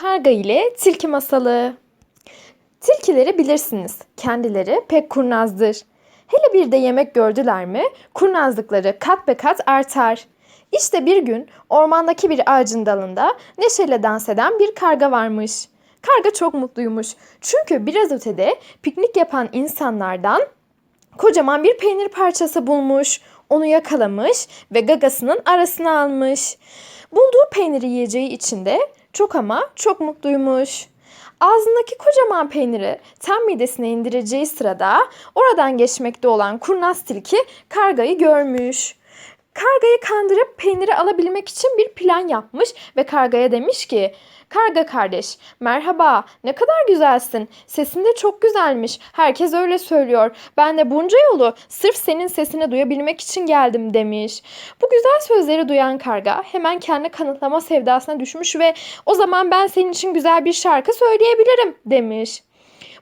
Karga ile Tilki Masalı Tilkileri bilirsiniz. Kendileri pek kurnazdır. Hele bir de yemek gördüler mi kurnazlıkları kat be kat artar. İşte bir gün ormandaki bir ağacın dalında neşeyle dans eden bir karga varmış. Karga çok mutluymuş. Çünkü biraz ötede piknik yapan insanlardan kocaman bir peynir parçası bulmuş. Onu yakalamış ve gagasının arasına almış. Bulduğu peyniri yiyeceği için de çok ama çok mutluymuş. Ağzındaki kocaman peyniri tam midesine indireceği sırada oradan geçmekte olan kurnaz tilki kargayı görmüş. Kargayı kandırıp peyniri alabilmek için bir plan yapmış ve kargaya demiş ki Karga kardeş, merhaba, ne kadar güzelsin. Sesin de çok güzelmiş. Herkes öyle söylüyor. Ben de bunca yolu sırf senin sesini duyabilmek için geldim demiş. Bu güzel sözleri duyan karga hemen kendi kanıtlama sevdasına düşmüş ve o zaman ben senin için güzel bir şarkı söyleyebilirim demiş.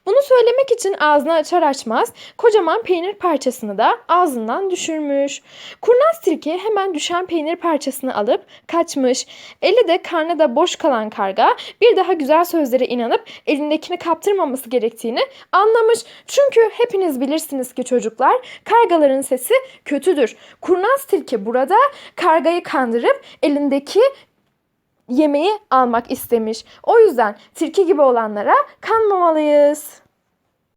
Bunu söylemek için ağzını açar açmaz kocaman peynir parçasını da ağzından düşürmüş. Kurnaz tilki hemen düşen peynir parçasını alıp kaçmış. Eli de karnı da boş kalan karga bir daha güzel sözlere inanıp elindekini kaptırmaması gerektiğini anlamış. Çünkü hepiniz bilirsiniz ki çocuklar kargaların sesi kötüdür. Kurnaz tilki burada kargayı kandırıp elindeki yemeği almak istemiş. O yüzden tilki gibi olanlara kanmamalıyız.